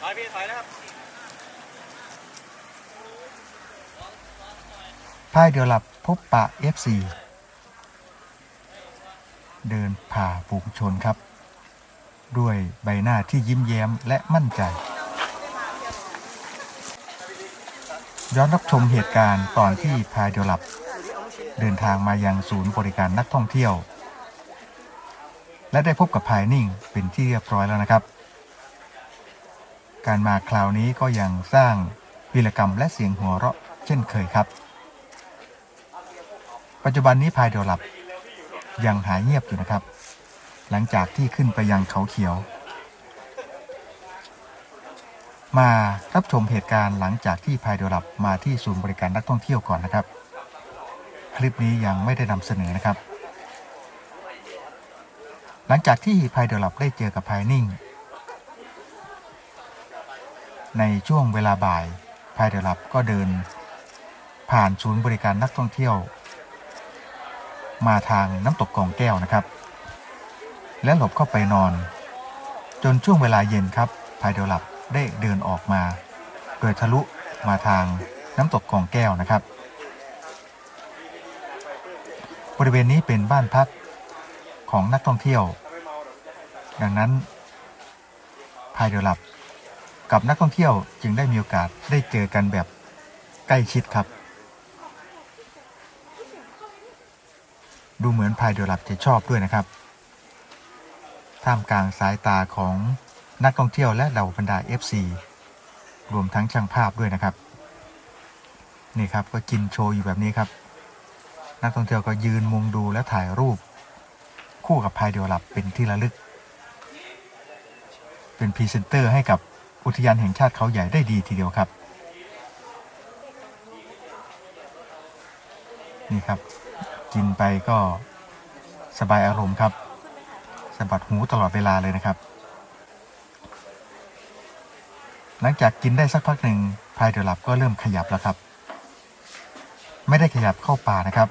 ถอยพี่ถอยนะครับพายเดียวหลับพบปะ FC เดินผ่าฝูงชนครับ ด้วยใบหน้าที่ยิ้มแย้มและมั่นใจ ย้อนรับชมเหตุการณ์ตอนที่พายเดียวหลับ เดินทางมายังศูนย์บริการนักท่องเที่ยว และได้พบกับพายนิ่งเป็นที่เรียบร้อยแล้วนะครับ การมาคราวนี้ก็ยังสร้างวีรกรรมและเสียงหัวเราะเช่นเคยครับ ปัจจุบันนี้พายเดียวหลับยังหายเงียบอยู่นะครับ หลังจากที่ขึ้นไปยังเขาเขียว มารับชมเหตุการณ์หลังจากที่พายเดียวหลับมาที่ศูนย์บริการนักท่องเที่ยวก่อนนะครับ คลิปนี้ยังไม่ได้นำเสนอนะครับ หลังจากที่พายเดียวหลับได้เจอกับพายนิ่ง ในช่วงเวลาบ่ายพายเดียวหลับก็เดิน ผ่านศูนย์บริการนักท่องเที่ยว มาทางน้ำตกกองแก้วนะครับ และหลบเข้าไปนอน จนช่วงเวลาเย็นครับพายเดียวหลับได้เดินออกมา โดยทะลุมาทางน้ำตกกองแก้วนะครับ บริเวณนี้เป็นบ้านพักของนักท่องเที่ยว ดังนั้นพายเดียวหลับ กับนักท่องเที่ยวจึงได้มีโอกาสได้เจอกันแบบใกล้ชิดครับ ดูเหมือนพายเดียวหลับจะชอบด้วยนะครับ ท่ามกลางสายตาของนักท่องเที่ยวและเหล่าบรรดา FC รวมทั้งช่างภาพด้วยนะครับ นี่ครับก็กินโชว์อยู่แบบนี้ครับ นักท่องเที่ยวก็ยืนมุงดูและถ่ายรูป คู่กับพายเดียวหลับเป็นที่ระลึก เป็นพรีเซนเตอร์ให้กับ อุทยานแห่งชาติเขาใหญ่ได้ดีทีเดียวครับ นี่ครับ กินไปก็สบายอารมณ์ครับสะบัดหูตลอดเวลาเลยนะครับ หลังจากกินได้สักพักหนึ่งพายเดือหลับก็เริ่มขยับแล้วครับ ไม่ได้ขยับเข้าป่านะครับ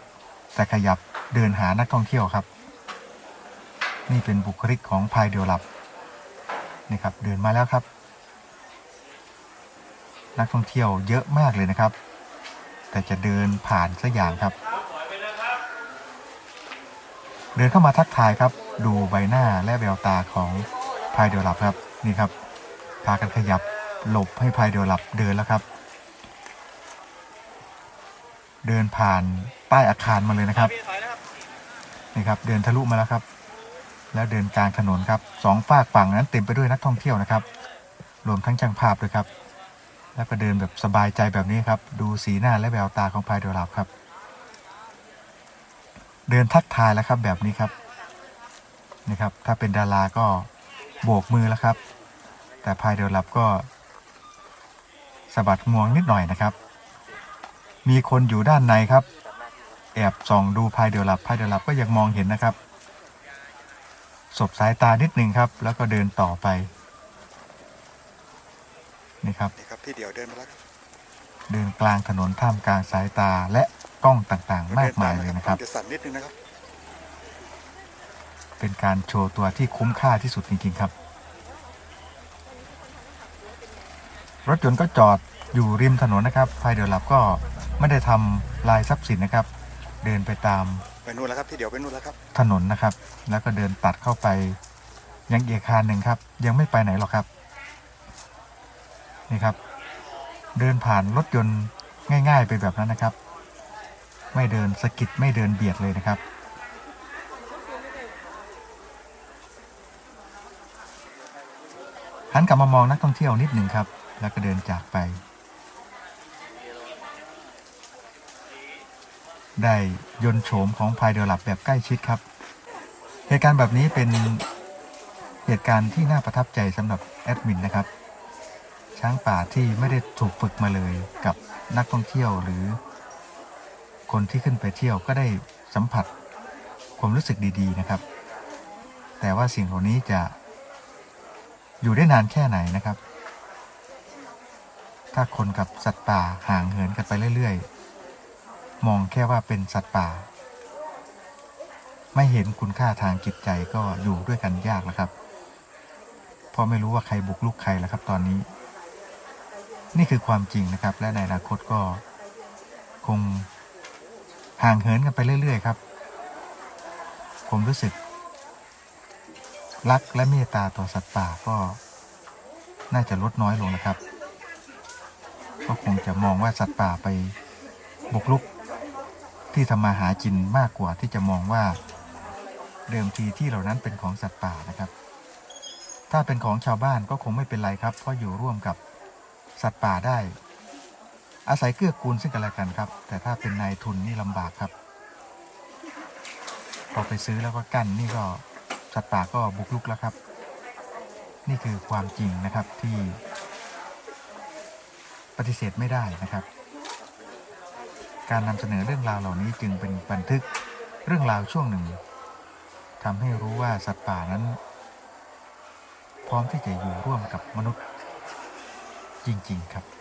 แต่ขยับเดินหานักท่องเที่ยวครับ นี่เป็นบุคลิกของพายเดียวหลับนี่ครับเดินมาแล้วครับ นักท่องเที่ยวเยอะมากเลยนะครับ แต่จะเดินผ่านสักอย่างครับ เดินเข้ามาทักทายครับ ดูใบหน้าและแววตาของพายเดียวหลับครับนี่ครับ พากันขยับหลบให้พายเดียวหลับเดินแล้วครับ เดินผ่านป้ายอาคารมาเลยนะครับพี่ถอยนะครับนี่ครับ เดินทะลุมาแล้วครับ แล้วเดินกลางถนนครับสองฝากฝั่งนั้นเต็มไปด้วยนักท่องเที่ยวนะครับ รวมทั้งช่างภาพด้วยครับ แล้วก็เดินแบบสบายใจแบบนี้ครับ ดูสีหน้าและแววตาของพายเดียวหลับครับ เดินทักทายแล้วครับแบบนี้ครับนี่ครับ ถ้าเป็นดาราก็โบกมือแล้วครับ แต่พายเดลับก็สะบัดงวงนิดหน่อยนะครับ มีคนอยู่ด้านในครับ แอบส่องดูพายเดลับพายเดลับก็ยังมองเห็นนะครับ สบสายตานิดหนึ่งครับ แล้วก็เดินต่อไป นี่ครับนี่ครับพี่เดี่ยวเดินมาแล้วครับเดินกลางถนนท่ามกลางสายตาและกล้องต่างๆ มากมายเลยนะครับ จะสั่นนิดนึงนะครับ เป็นการโชว์ตัวที่คุ้มค่าที่สุดจริงๆครับ รถยนต์ก็จอดอยู่ริมถนนนะครับพายเดียวหลับก็ไม่ได้ทำลายทรัพย์สินนะครับ เดินไปตามไปนู่นแล้วครับพี่เดี่ยวไปนู่นแล้วครับ ถนนนะครับ แล้วก็เดินตัดเข้าไปยังอีกอาคารหนึ่งครับ ยังไม่ไปไหนหรอกครับ นี่ครับ เดินผ่านรถยนต์ง่าย ๆ ไปแบบนั้นนะครับ ไม่เดินสะกิดไม่เดินเบียดเลยนะครับ หันกลับมามองนักท่องเที่ยวนิดหนึ่งครับ แล้วก็เดินจากไป ได้ยนโฉมของพายเดลหลับแบบใกล้ชิดครับ เหตุการณ์แบบนี้เป็นเหตุการณ์ที่น่าประทับใจสำหรับแอดมินนะครับ ช้างป่าที่ไม่ได้ถูกฝึกมาเลยกับนักท่องเที่ยวหรือ คนที่ขึ้นไปเที่ยวก็ได้สัมผัสความรู้สึกดี ๆ นะครับ แต่ว่าสิ่งเหล่านี้จะอยู่ได้นานแค่ไหนนะครับ ถ้าคนกับสัตว์ป่าห่างเหินกันไปเรื่อย ๆ มองแค่ว่าเป็นสัตว์ป่า ไม่เห็นคุณค่าทางจิตใจก็อยู่ด้วยกันยากแล้วครับ เพราะไม่รู้ว่าใครบุกลุกใครแล้วครับตอนนี้ นี่คือความจริงนะครับ และในอนาคตก็คงห่างเหินกันไปเรื่อย ๆ ครับ ผมรู้สึก รักและเมตตาต่อสัตว์ป่าก็น่าจะลดน้อยลงนะครับ ก็คงจะมองว่าสัตว์ป่าไปบุกลุก ที่ทำมาหากินมากกว่าที่จะมองว่า เดิมทีที่เหล่านั้นเป็นของสัตว์ป่านะครับ ถ้าเป็นของชาวบ้านก็คงไม่เป็นไรครับ เพราะอยู่ร่วมกับ สัตว์ป่าได้ อาศัยเกื้อกูลซึ่งกันและกันครับ แต่ถ้าเป็นนายทุนนี่ลำบากครับ พอไปซื้อแล้วก็กั้นนี่ก็สัตว์ป่าก็บุกลุกแล้วครับ นี่คือความจริงนะครับที่ปฏิเสธไม่ได้นะครับ การนำเสนอเรื่องราวเหล่านี้จึงเป็นบันทึกเรื่องราวช่วงหนึ่งทำให้รู้ว่าสัตว์ป่านั้น พร้อมที่จะอยู่ร่วมกับมนุษย์ จริง ๆ ครับ